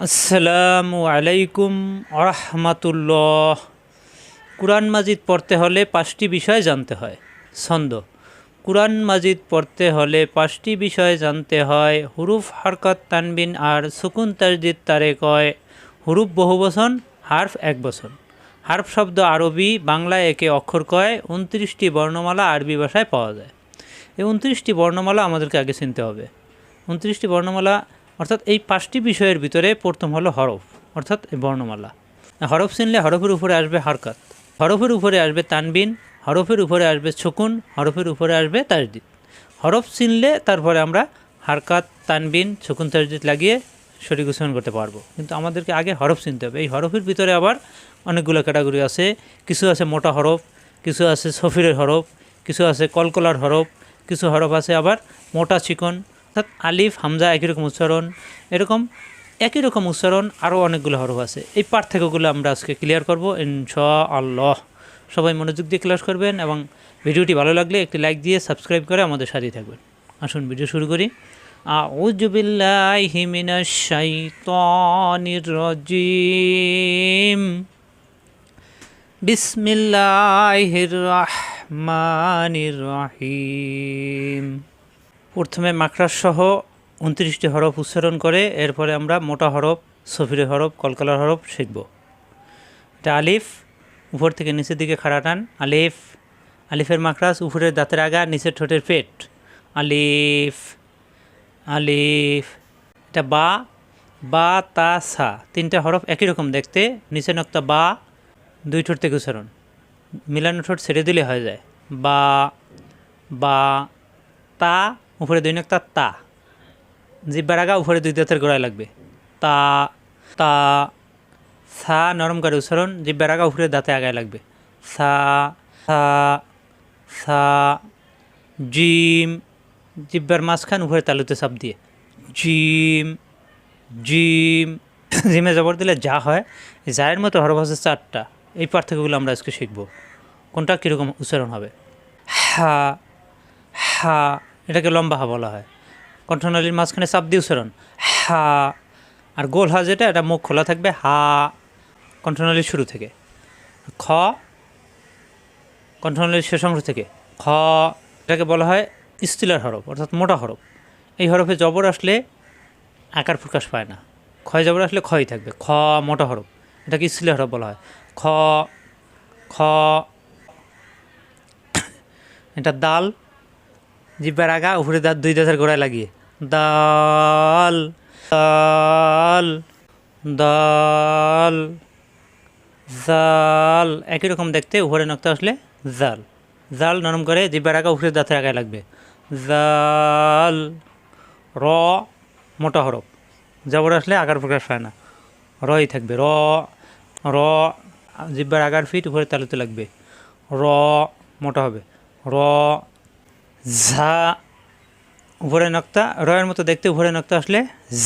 আসসালামু আলাইকুম আরহামাতুল্লাহ। কুরআন মাজিদ পড়তে হলে পাঁচটি বিষয় জানতে হয়। ছন্দ। কুরআন মাজিদ পড়তে হলে পাঁচটি বিষয় জানতে হয়। হুরুফ হরকত তানবিন আর সুকুন তাজদিদ তারে কয়। হুরুফ বহু বচন, হার্ফ এক বচন। হার্ফ শব্দ আরবি, বাংলায় একে অক্ষর কয়। উনত্রিশটি বর্ণমালা আরবি ভাষায় পাওয়া যায়। এই উনত্রিশটি বর্ণমালা আমাদেরকে আগে চিনতে হবে। উনত্রিশটি বর্ণমালা অর্থাৎ এই পাঁচটি বিষয়ের ভিতরে প্রথম হলো হরফ, অর্থাৎ বর্ণমালা। হরফ চিনলে হরফের উপরে আসবে হরকত। হরফের উপরে আসবে তানবিন, হরফের উপরে আসবে ছকুন হরফের উপরে আসবে তাজদিদ। হরফ চিনলে তারপরে আমরা হারকাত, তানবিন ছকুন তাজদিদ লাগিয়ে শরীর উচ্চারণ করতে পারব। কিন্তু আমাদেরকে আগে হরফ চিনতে হবে। এই হরফের ভিতরে আবার অনেকগুলো ক্যাটাগরি আছে। কিছু আছে মোটা হরফ, কিছু আছে সফিরের হরফ, কিছু আছে কলকলার হরফ, কিছু হরফ আছে আবার মোটা চিকন অর্থাৎ আলিফ, হামজা একই রকম উচ্চারণ, এরকম একই রকম উচ্চারণ আরও অনেকগুলো হরফ আছে। এই পার্থক্যগুলো আমরা আজকে ক্লিয়ার করব ইনশা আল্লাহ সবাই মনোযোগ দিয়ে ক্লাস করবেন এবং ভিডিওটি ভালো লাগলে একটি লাইক দিয়ে সাবস্ক্রাইব করে আমাদের সাথেই থাকবেন। আসুন ভিডিও শুরু করি। বিসমিল্লাহির রহমানির রহিম। প্রথমে মাকড়ার সহ উনত্রিশটি হরফ উচ্চারণ করে এরপরে আমরা মোটা হরফ, সফিরে হরফ, কলকালার হরফ শিখব। এটা আলিফ, উপর থেকে নিচের দিকে খাড়া টান, আলিফ, আলিফের মাকড়াস, উপরের দাঁতের আগা, নিচের ঠোঁটের পেট। আলিফ আলিফ, এটা বা বা, তা, সা, তিনটা হরফ একই রকম দেখতে নিচে নক্তা বা, দুই ঠোঁট থেকে উচ্চারণ। মিলানো ঠোঁট ছেড়ে দিলে হয়ে যায়। বা বা, তা উপরে দুই নক্তা তা জিব্বার আগা উপরে দুই দাঁতের গোড়ায় লাগবে। তা তা, সা নরম করে উচ্চারণ, জিব্বার আগা উপরে দাঁতে আগায় লাগবে। সা সা সা, জিম, জিব্বার মাঝখান উপরে তালুতে চাপ দিয়ে। জিম জিম, জিমে জবর দিলে যা হয় জায়ের মতো আছে চারটা। এই পার্থক্যগুলো আমরা আজকে শিখব। কোনটা কীরকম উচ্চারণ হবে? হা হা এটাকে লম্বা হা বলা হয়। কণ্ঠনালীর মাঝখানে চাপ দিয়ে উচ্চারণ হা। আর গোল হা যেটা, এটা মুখ খোলা থাকবে, হা। কণ্ঠনালীর শুরু থেকে। খ। কণ্ঠনালীর শেষ অংশ থেকে। খ। এটাকে বলা হয় স্টিলার হরফ, অর্থাৎ মোটা হরফ। এই হরফে জবর আসলে আকার প্রকাশ পায় না। ক্ষয় জবর আসলে ক্ষয় থাকবে। খ, মোটা হরফ। এটাকে স্টিলার হরফ বলা হয়। খ। খ। এটা দাল। জিব্বার আগা, উপরে দাঁত দুই দাঁতের গোড়ায় লাগিয়ে। দাল দাল দাল, জাল। একই রকম দেখতে, উপরে নক্তা আসলে জাল। জাল নরম করে জিব্বার আগা, উপরে দাঁতের আগায় লাগবে। জাল, র, মোটা হরফ। জবর আসলে আগার প্রকাশ হয় না। রই থাকবে। র র, জিব্বার আগার ফিট উপরে তালুতে লাগবে। র, মোটা হবে। র ঝা, উপরে নক্তা, রয়ের মতো দেখতে উপরে নক্তা আসলে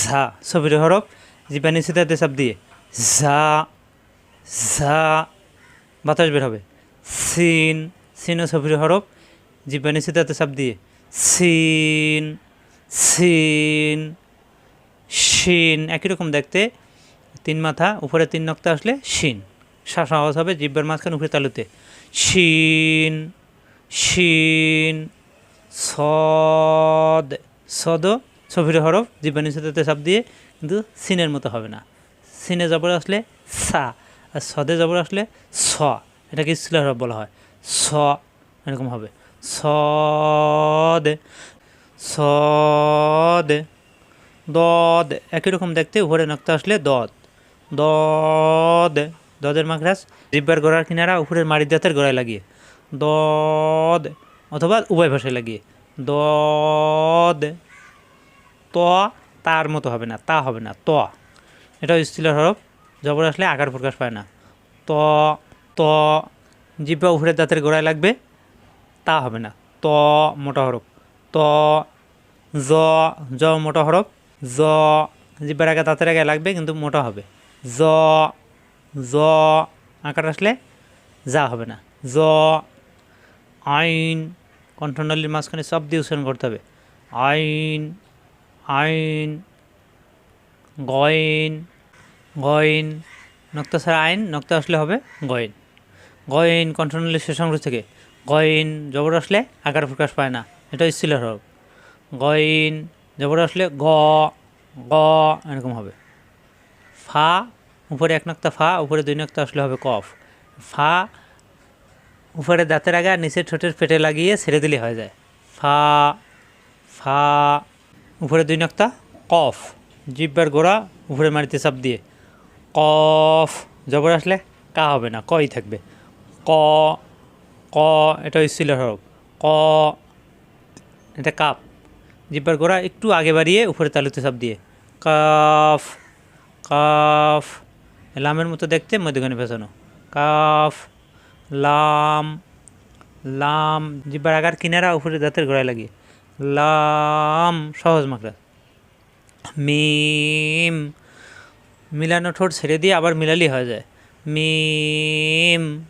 ঝা, ছবির হরফ, জিব্বা নিচে তাতে চাপ দিয়ে। ঝা ঝা, বাতাস বের হবে। সিন সিন ছবির হরফ, জিব্বা নিচে তাতে চাপ দিয়ে। সিন সিন, শিন, একই রকম দেখতে। তিন মাথা, উপরে তিন নক্তা আসলে শিন। শ্বাস আওয়াজ হবে জিব্বার মাঝখানে উপরে তালুতে। শিন শিন সদ সদ ছবির হরফ জিব্বা নিচে তাতে চাপ দিয়ে কিন্তু সিনের মতো হবে না। সিনে জবর আসলে সা, আর সদে জবর আসলে স, এটাকে স্কুলের হরফ বলা হয়। স, এরকম হবে। সদ সদ, দদ, একই রকম দেখতে উপরে নক্তা আসলে দদ। দদ, দদের মাখরাস জিব্বার গোড়ার কিনারা উপরের মারির দাঁতের গোড়ায় লাগিয়ে। দদ অথবা উভয় ভাষায় লাগিয়ে। দদ ত, তার মতো হবে না, তা হবে না, ত। এটা স্টিলের হরফ জবর আসলে আকার প্রকাশ পায় না। ত ত, জিব্বা উপরের দাঁতের গোড়ায় লাগবে, তা হবে না। ত, মোটা হরফ। ত, জ জ, মোটা হরফ। জ, জিব্বার আগে দাঁতের আগে লাগবে, কিন্তু মোটা হবে। জ জ, আকার আসলে যা হবে না। জ আইন কণ্ঠনালীর মাঝখানে সব দিয়ে উচ্চারণ করতে হবে। আইন আইন গয়েন গইন, নক্তা ছাড়া আইন, নক্তা আসলে হবে গইন। গইন কন্ট্রোলের শেষাংশ থেকে গইন, জবর আসলে আকার প্রকাশ পায় না, এটা স্টিলের হরফ গইন, জবর আসলে গ গ, এরকম হবে। ফা, উপরে এক নক্তা ফা, উপরে দুই নক্তা আসলে হবে কফ। ফা উপরে দাঁতের আগে আর নিচের ঠোঁটের পেটে লাগিয়ে ছেড়ে দিলে হয়ে যায়। ফা ফা, উপরে দুই নক্তা, কফ। জিব্বার গোড়া, উপরে মাটিতে চাপ দিয়ে। কফ, জবর আসলে কা হবে না, কই থাকবে? ক ক, এটা স্টিলের হরফ ক, এটা কাপ। জিব্বার গোড়া একটু আগে বাড়িয়ে উপরে তালুতে চাপ দিয়ে। কাফ কাফ। লামের মতো দেখতে, মধ্যখানে পেছানো কাফ লাম লাম জিব্বার আগার কিনারা উপরে দাঁতের গোড়ায় লাগিয়ে লাম, সহজ মাকড়া মিম, মিলানো ঠোঁট ছেড়ে দিয়ে আবার মিলালি হয়ে যায়। মিম,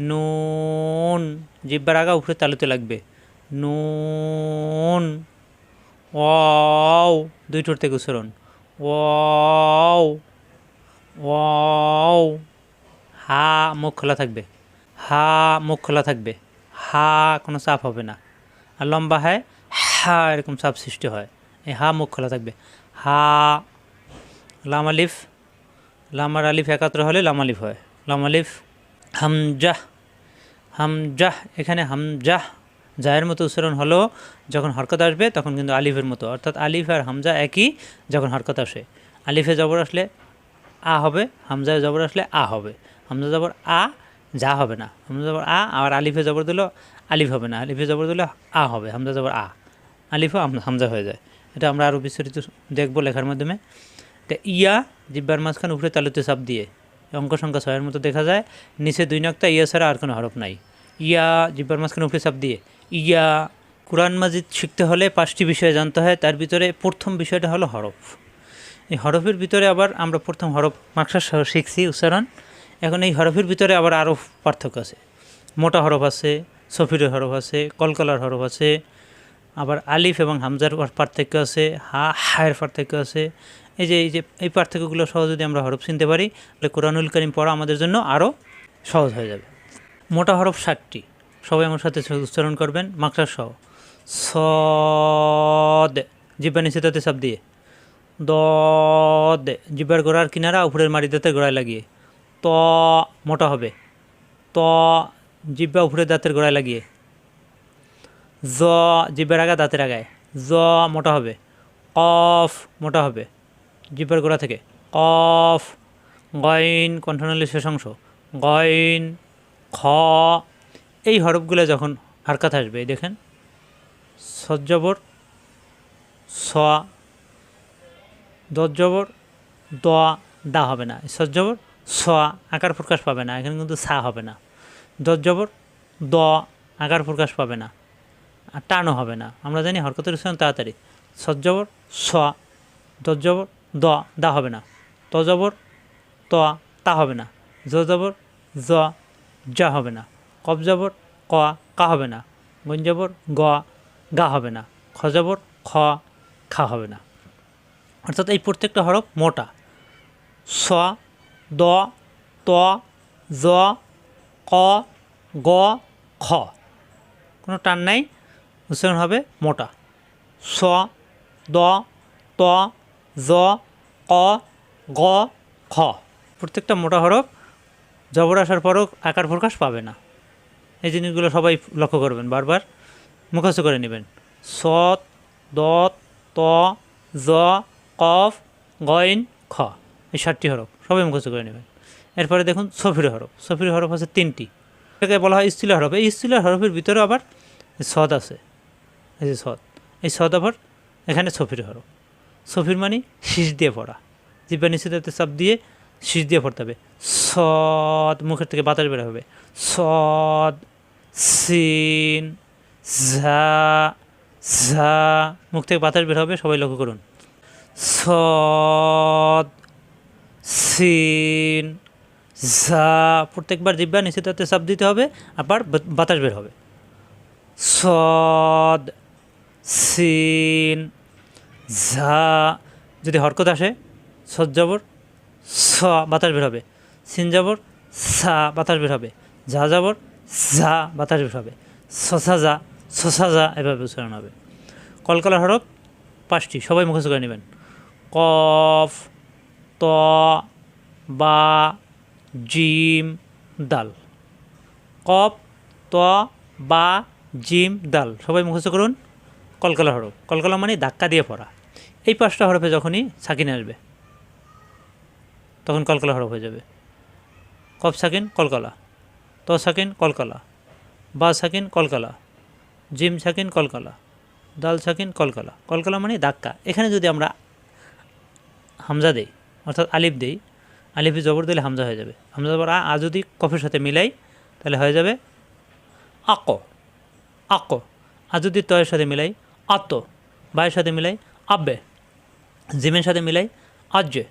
নুন জিব্বার আগা উপরে তালুতে লাগবে। নুন, ওয়াও, দুই ঠোঁট থেকে উচ্চারণ। ওয়াও ওয়াও হা মুখ খোলা থাকবে। হা মুখ খোলা থাকবে। হা কোনো চাপ হবে না। আর লম্বা হয়, হা এরকম চাপ সৃষ্টি হয়। এই হা মুখ খোলা থাকবে। হা, লাম আলিফ লামার আলিফ একাত্র হলে লাম আলিফ হয়। লাম আলিফ হামজাহ। হামজাহ, এখানে হামজাহ। জায়ের মতো উচ্চারণ হলো যখন হরকত আসবে তখন কিন্তু আলিফের মতো। অর্থাৎ আলিফ আর হামজা একই যখন হরকত আসে। আলিফে জবর আসলে আ হবে, হামজায় জবর আসলে আ হবে। হামজা জবর আ, যা হবে না। হামজা জবর আ আর আলিফে জবর দিল, আলিফ হবে না। আলিফে জবর দিলে, আ হবে। হামজা জবর আ। আলিফও হামজা হয়ে যায়। এটা আমরা আরও বিস্তারিত দেখব লেখার মাধ্যমে। এটা ইয়া, জিব্বার মাঝখান উপরে তালুতে চাপ দিয়ে। অঙ্ক সংখ্যা ছয়ের মতো দেখা যায়। নিচে দুই নক্তা, ইয়া ছাড়া আর কোনো হরফ নাই। ইয়া, জিব্বার মাঝখান উপরে চাপ দিয়ে। ইয়া, কোরআন মাজিদ শিখতে হলে পাঁচটি বিষয় জানতে হয়। তার ভিতরে প্রথম বিষয়টা হলো হরফ। এই হরফের ভিতরে আবার আমরা প্রথম হরফ মাকসার সহ শিখছি উচ্চারণ। এখন এই হরফের ভিতরে আবার আরও পার্থক্য আছে। মোটা হরফ আছে, সফিরের হরফ আছে, কলকলার হরফ আছে, আবার আলিফ এবং হামজার পার্থক্য আছে, হা, হায়ের পার্থক্য আছে। এই যে এই যে, এই পার্থক্যগুলো সহ যদি আমরা হরফ চিনতে পারি, তাহলে কোরআনুল করিম পড়া আমাদের জন্য আরও সহজ হয়ে যাবে। মোটা হরফ ষাটটি। সবাই আমার সাথে উচ্চারণ করবেন মাকসার সহ। সদ জিব্বা নিচে তাতে চাপ দিয়ে। দদ, জিব্বার গোড়ার কিনারা উপরের মাড়ি দাঁতের গোড়ায় লাগিয়ে। ত মোটা হবে। ত জিব্বা উপরের দাঁতের গোড়ায় লাগিয়ে। জ জিব্বার আগা দাঁতের আগায়। জ মোটা হবে। কফ মোটা হবে। জিব্বার গোড়া থেকে। কফ, গইন শেষ অংশ। গইন, খ। এই হরফগুলো যখন হারকাত আসবে, দেখেন। সজ্জবর, স। দজ্জবর, দ, দা হবে না। সজ্জবর স, আকার প্রকাশ পাবে না। এখানে কিন্তু সা হবে না। দজ্জবর দ, আকার প্রকাশ পাবে না। আর টানও হবে না। আমরা জানি হরকতের উচ্চারণ তাড়াতাড়ি। সজ্জবর স দজ্জবর দ, দা হবে না। তজবর ত, তা হবে না। জবর, জ, যা হবে না। কবজবর ক, কা হবে না। গঞ্জবর গ, গা হবে না। খজবর খ, খা হবে না। অর্থাৎ এই প্রত্যেকটা হরফ মোটা। স দ, ত, জ, ক, গ, খ। কোনো টান নাই, উচ্চারণ হবে মোটা। স, দ, ত, জ, ক, গ, খ। প্রত্যেকটা মোটা হরফ জবর আসার পরও আকার প্রকাশ পাবে না। এই জিনিসগুলো সবাই লক্ষ্য করবেন, বারবার মুখস্থ করে নেবেন। সৎ দ, ত, জ, কফ, গইন, খ। এই সাতটি হরফ। সবাই মুখস্থ করে নেবেন। এরপরে দেখুন সফির হরফ। সফির হরফ আছে তিনটি। এটাকে বলা হয় স্টিলের হরফ। এই স্টিলের হরফের ভিতরে আবার সদ আছে। এই যে সদ। এই সদ আবার এখানে সফির হরফ। সফির মানে শীষ দিয়ে পড়া। জিব্বা নিচে তাতে চাপ দিয়ে শীষ দিয়ে পড়তে হবে। সদ মুখের থেকে বাতাস বের হবে। সদ, সিন, ঝা ঝা, মুখ থেকে বাতাস বের হবে। সবাই লক্ষ্য করুন। সদ সিন ঝা প্রত্যেকবার জিব্বা নিচে তাতে চাপ দিতে হবে, আবার বাতাস বের হবে। সদ, সিন, ঝা, যদি হরকত আসে সজ্জবর স, বাতাস বের হবে। সিন যাবর সা, বাতাস বের হবে। ঝা যাবর যা বাতাস বের হবে। সসা যা সসা যা এভাবে উচ্চারণ হবে। কলকালার হরফ পাঁচটি, সবাই মুখস্থ করে নেবেন। কফ, ত বা জিম দাল। কপ ত, বা জিম দাল। সবাই মুখস্থ করুন। কলকলা হরফ। কলকলা মানে ধাক্কা দিয়ে পড়া। এই পাঁচটা হরফে যখনই সাকিন আসবে, তখন কলকলা হরফ হয়ে যাবে। কপ সাকিন, কলকলা। ত সাকিন, কলকলা। বা সাকিন, কলকলা। জিম সাকিন, কলকলা। দাল সাকিন, কলকলা। কলকলা মানে ধাক্কা। এখানে যদি আমরা হামজা দেই, অর্থাৎ আলিফ দেই আলিফে জবর দিলে হামজা হয়ে যাবে। হামজা জবর আ যদি কফের সাথে মিলাই, তাহলে হয়ে যাবে আক। আক। আর যদি তয়ের সাথে মিলাই আত্ম বায়ের সাথে মিলাই, আব্বে। জিমের সাথে মিলাই, আজ্জে।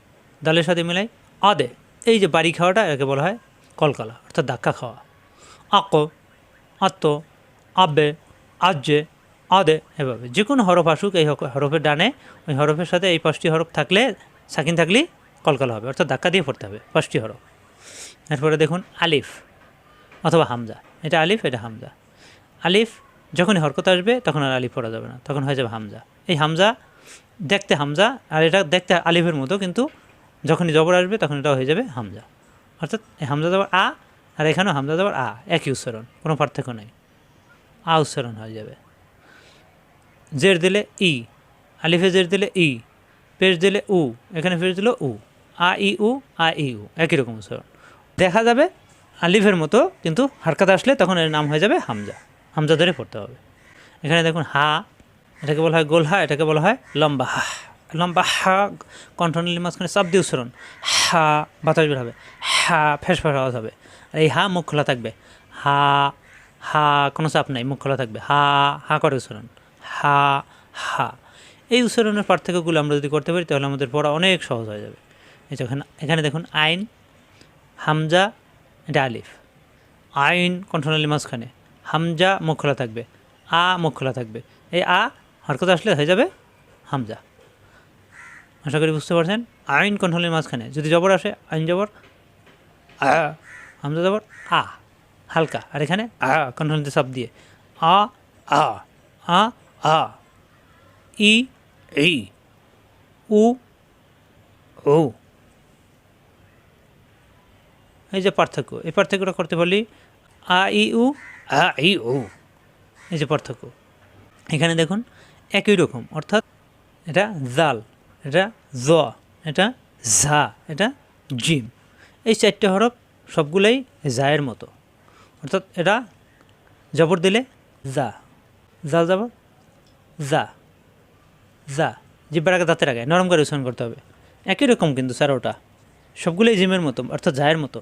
দালের সাথে মিলাই, আদে। এই যে বাড়ি খাওয়াটা, একে বলা হয় কলকালা, অর্থাৎ ধাক্কা খাওয়া। আক আত্ম আব্বে, আজ্জে, আদে, এভাবে। যে কোনো হরফ আসুক, এই হরফের ডানে, ওই হরফের সাথে এই পাঁচটি হরফ থাকলে, সাকিন থাকলেই কলকলা হবে, অর্থাৎ ধাক্কা দিয়ে পড়তে হবে, পাঁচটি হরফ। এরপরে দেখুন আলিফ অথবা হামজা, এটা আলিফ, এটা হামজা। আলিফ যখনই হরকত আসবে, তখন আর আলিফ পড়া যাবে না, তখন হয়ে যাবে হামজা। এই হামজা, দেখতে হামজা, আর এটা দেখতে আলিফের মতো, কিন্তু যখনই জবর আসবে, তখন এটা হয়ে যাবে হামজা। অর্থাৎ এই হামজা জবর আ, আর এখানেও হামজা জবর আ, একই উচ্চারণ, কোনো পার্থক্য নেই। আ উচ্চারণ হয়ে যাবে। জের দিলে ই, আলিফে জের দিলে ই, পেশ দিলে উ, এখানে পেশ দিল উ। আ ই উ আ ই উ একই রকম উচ্চারণ। দেখা যাবে আলিফের মতো কিন্তু হারকাত আসলে তখন এর নাম হয়ে যাবে হামজা। হামজা ধরে পড়তে হবে। এখানে দেখুন হা, এটাকে বলা হয় গোলহা এটাকে বলা হয় লম্বা হা। লম্বা হা কণ্ঠনীলি মাঝখানে সব দিয়ে উচ্চারণ। হা, বাতাস বের হবে। হা, ফেস ফেস আওয়াজ হবে। আর এই হা মুখ খোলা থাকবে। হা হা, কোনো চাপ নাই, মুখ খোলা থাকবে। হা হা করে উচ্চারণ। হা হা। এই উচ্চারণের পার্থক্যগুলো আমরা যদি করতে পারি, তাহলে আমাদের পড়া অনেক সহজ হয়ে যাবে। এখানে দেখুন আইন, হামজা, এটা আলিফ। আইন কণ্ঠনালী মাঝখানে, হামজা মুখ খোলা থাকবে, আ মুখ খোলা থাকবে। এই আ হরকত আসলে হয়ে যাবে হামজা। আশা করি বুঝতে পারছেন? আইন কণ্ঠনালীর মাঝখানে, যদি জবর আসে, আইন জবর, আ, হামজা জবর, আ, হালকা। আর এখানে, আ কণ্ঠনালীতে সব দিয়ে, আ আ আ আ, ই এই উ, ও। এই যে পার্থক্য এই পার্থক্যটা করতে পারলি আ ই উ আ ই ও এই যে পার্থক্য। এখানে দেখুন একই রকম অর্থাৎ এটা জাল এটা জ এটা ঝা এটা জিম। এই চারটে হরফ সবগুলোই জায়ের মতো অর্থাৎ এটা জবর দিলে যা জাল জবর যা যা জিব্বার আগে দাঁতের আগে নরম করে উচ্চারণ করতে হবে। একই রকম কিন্তু স্যার ওটা সবগুলোই জিমের মতো অর্থাৎ জায়ের মতো।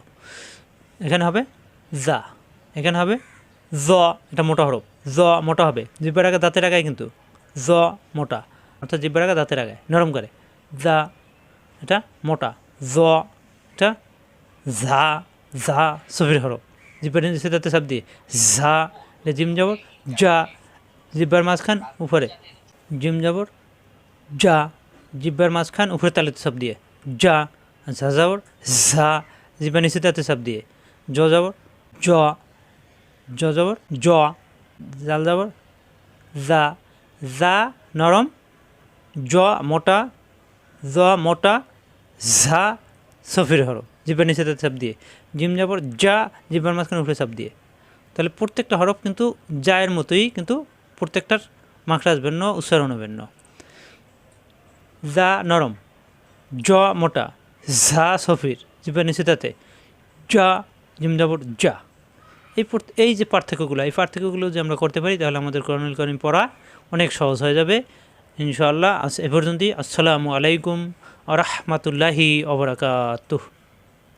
এখানে হবে যা, এখানে হবে জ, এটা মোটা হরফ। জ মোটা হবে, জিব্বার আগে দাঁতের আগায় কিন্তু। জ মোটা, অর্থাৎ জিব্বার আগে দাঁতের আগায় নরম করে। জা এটা মোটা। জ, এটা ঝা ঝা, সফির হরফ। জিব্বার নিচে দাঁতে সাপ দিয়ে ঝা, এটা জিম যাবর যা, জিব্বার মাঝখান উপরে। জিম যাবর যা, জিব্বার মাঝখান উপরে তালেতে সব দিয়ে। যা, ঝা যাবর ঝা জিব্বার নিচে তাতে সব দিয়ে। জ যাবর জ জ যাবর জ, জাল যাবর যা যা নরম, জ মোটা জ মোটা, ঝা সফির হরো জিব্বার নিচে তাতে সব দিয়ে। জিম যাবর যা জিব্বার মাঝখানে উপরে সব দিয়ে। তাহলে প্রত্যেকটা হরফ কিন্তু জায়ের মতোই কিন্তু প্রত্যেকটার মাখরাজ ভিন্ন উচ্চারণও ভিন্ন। যা নরম, জ মোটা, ঝা সফির। জিব্বার নিচে তাতে যা, জিমদাবর যা। এই এই যে পার্থক্যগুলো, এই পার্থক্যগুলো যে আমরা করতে পারি, তাহলে আমাদের করণীয় করিম পড়া অনেক সহজ হয়ে যাবে। ইনশাআল্লাহ এ পর্যন্তই। আসসালামু আলাইকুম আ রহমতুল্লাহি অবরাকাতুহ